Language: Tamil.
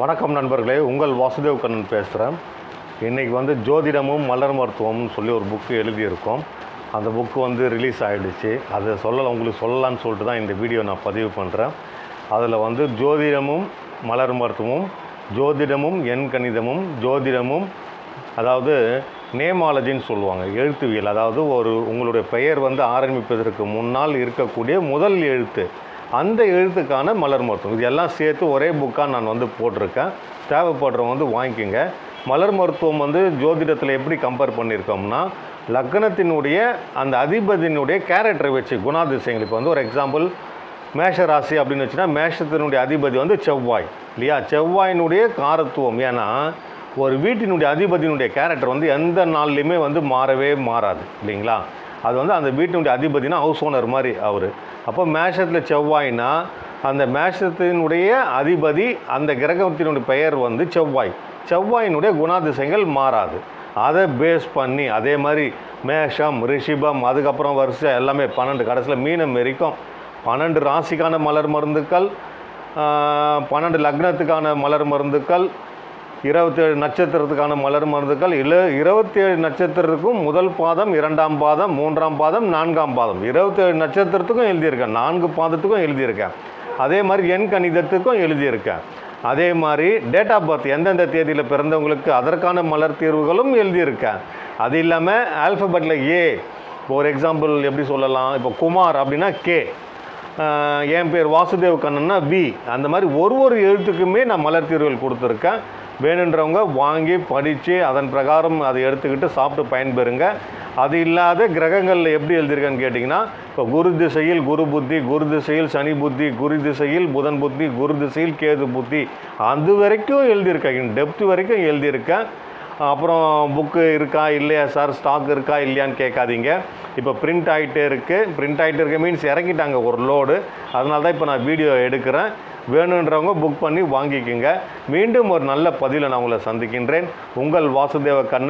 வணக்கம் நண்பர்களே உங்கள் வாசுதேவ் கண்ணன் பேசுகிறேன் இன்றைக்கி வந்து ஜோதிடமும் மலர் மருத்துவம்னு சொல்லி ஒரு புக்கு எழுதியிருக்கோம். அந்த புக்கு வந்து ரிலீஸ் ஆகிடுச்சு அதை சொல்லலாம் உங்களுக்கு சொல்லலான்னு சொல்லிட்டு தான் இந்த வீடியோ நான் பதிவு பண்ணுறேன் அதில் வந்து ஜோதிடமும் மலர் மருத்துவமும் ஜோதிடமும் எண் கணிதமும் ஜோதிடமும் அதாவது நேமாலஜின்னு சொல்லுவாங்க எழுத்துவியல். அதாவது ஒரு உங்களுடைய பெயர் வந்து ஆரம்பிப்பதற்கு முன்னால் இருக்கக்கூடிய முதல் எழுத்து. அந்த எழுத்துக்கான மலர் மருத்துவம். இது எல்லாம் சேர்த்து ஒரே புக்காக நான் வந்து போட்டிருக்கேன். தேவைப்படுறவங்க வந்து வாங்கிக்கோங்க. மலர் மருத்துவம் வந்து ஜோதிடத்தில் எப்படி கம்பேர் பண்ணியிருக்கோம்னா லக்னத்தினுடைய அந்த அதிபதியினுடைய கேரக்டரை வச்சு குணாதிசயங்கள். இப்போ வந்து ஒரு எக்ஸாம்பிள் மேஷ ராசி அப்படின்னு வச்சுன்னா மேஷத்தினுடைய அதிபதி வந்து செவ்வாய் இல்லையா? செவ்வாயினுடைய காரத்துவம். ஏன்னா ஒரு வீட்டினுடைய அதிபதியினுடைய கேரக்டர் வந்து எந்த நாள்லையுமே வந்து மாறவே மாறாது இல்லைங்களா? அது வந்து அந்த வீட்டினுடைய அதிபதினா ஹவுஸ் ஓனர் மாதிரி அவர். அப்போ மேஷத்தில் செவ்வாய்னா அந்த மேஷத்தினுடைய அதிபதி அந்த கிரகத்தினுடைய பெயர் வந்து செவ்வாய். செவ்வாயினுடைய குணாதிசயங்கள் மாறாது. அதை பேஸ் பண்ணி அதே மாதிரி மேஷம் ரிஷிபம் அதுக்கப்புறம் வரிசை எல்லாமே பன்னெண்டு கடைசியில் மீனம் வரைக்கும் பன்னெண்டு ராசிக்கான மலர் மருந்துக்கள் பன்னெண்டு லக்னத்துக்கான மலர் மருந்துக்கள் இருபத்தேழு நட்சத்திரத்துக்கான மலர் மருந்துக்கள். இல்லை இருபத்தேழு நட்சத்திரத்துக்கும் முதல் பாதம் இரண்டாம் பாதம் மூன்றாம் பாதம் நான்காம் பாதம். இருபத்தேழு நட்சத்திரத்துக்கும் எழுதியிருக்கேன் நான்கு பாதத்துக்கும் எழுதியிருக்கேன் அதே மாதிரி எண் கணிதத்துக்கும் எழுதியிருக்கேன் அதே மாதிரி டேட் ஆஃப் பர்த் எந்தெந்த தேதியில் பிறந்தவங்களுக்கு அதற்கான மலர் தீர்வுகளும் எழுதியிருக்கேன் அது இல்லாமல் ஆல்ஃபபெட்டில் ஏ ஒரு எக்ஸாம்பிள் எப்படி சொல்லலாம்? இப்போ குமார் அப்படின்னா கே என் பேர் வாசுதேவ் கண்ணன்னா வி அந்த மாதிரி ஒரு ஒரு எழுத்துக்குமே நான் மலர் தீர்வுகள் கொடுத்துருக்கேன். வேணுன்றவங்க வாங்கி படித்து அதன் பிரகாரம் அதை எடுத்துக்கிட்டு சாப்பிட்டு பயன்பெறுங்க. அது இல்லாத கிரகங்களில் எப்படி எழுதியிருக்கேன்னு கேட்டிங்கன்னா இப்போ குரு திசையில் குரு புத்தி குரு திசையில் சனி புத்தி குரு திசையில் புதன் புத்தி குரு திசையில் கேது புத்தி. அது வரைக்கும் எழுதியிருக்கேன். டெப்த் வரைக்கும் எழுதியிருக்கேன். அப்புறம் புக்கு இருக்கா இல்லையா சார் ஸ்டாக் இருக்கா இல்லையான்னு கேட்காதீங்க. இப்போ பிரிண்ட் ஆகிட்டே இருக்குது பிரிண்ட் ஆகிட்டே இருக்க மீன்ஸ் இறக்கிட்டாங்க ஒரு லோடு அதனால தான் இப்போ நான் வீடியோ எடுக்கிறேன். வேணுன்றவங்க புக் பண்ணி வாங்கிக்கோங்க. மீண்டும் ஒரு நல்ல பதிவில் நான் உங்களை சந்திக்கின்றேன். உங்கள் வாசுதேவ கண்ணன்.